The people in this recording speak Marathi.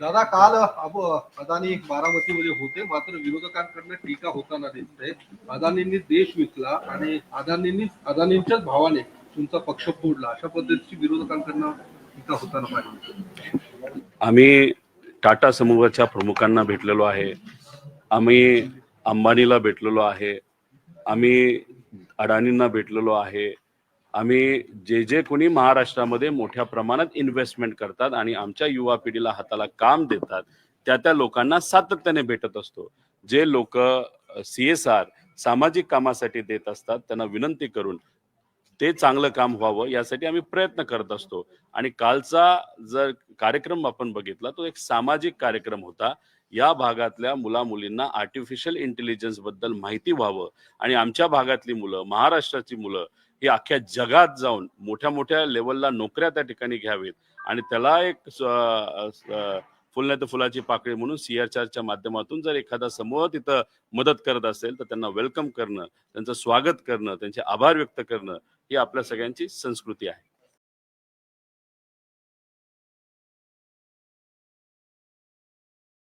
दादा काल अब अदानी बारामतीमध्ये होते. मात्र विरोधकांकडनं टीका होताना दिसते अदानींनी देश विकला आणि अदानींनी अदानींच्याच भावाने तुमचा पक्ष फोडला अशा पद्धतीची विरोधकांकडनं टीका होताना पाहिजे आम्ही टाटा समूहाच्या प्रमुखांना भेटलेलो आहे. आम्ही अंबानीला भेटलेलो आहे. आम्ही अडाणींना भेटलेलो आहे. आम्ही जे जे कोणी महाराष्ट्रामध्ये मोठ्या प्रमाणात इन्व्हेस्टमेंट करतात आणि आमच्या युवा पिढीला हाताला काम देतात त्या त्या लोकांना सातत्याने भेटत असतो. जे लोक सी एस आर सामाजिक कामासाठी देत असतात त्यांना विनंती करून ते चांगलं काम व्हावं यासाठी आम्ही प्रयत्न करत असतो. आणि कालचा जर कार्यक्रम आपण बघितला तो एक सामाजिक कार्यक्रम होता. या भागातल्या मुला मुलींना आर्टिफिशियल इंटेलिजन्सबद्दल माहिती व्हावं आणि आमच्या भागातली मुलं महाराष्ट्राची मुलं ही अख्ख्या जगात जाऊन मोठ्या मोठ्या लेवलला नोकऱ्या त्या ठिकाणी घ्यावेत आणि त्याला एक स- फुल नाही तर फुलाची पाकळी म्हणून सीआरच्या माध्यमातून जर एखादा समूह तिथं मदत करत असेल तर त्यांना वेलकम करणं त्यांचं स्वागत करणं त्यांचे आभार व्यक्त करणं ही आपल्या सगळ्यांची संस्कृती आहे.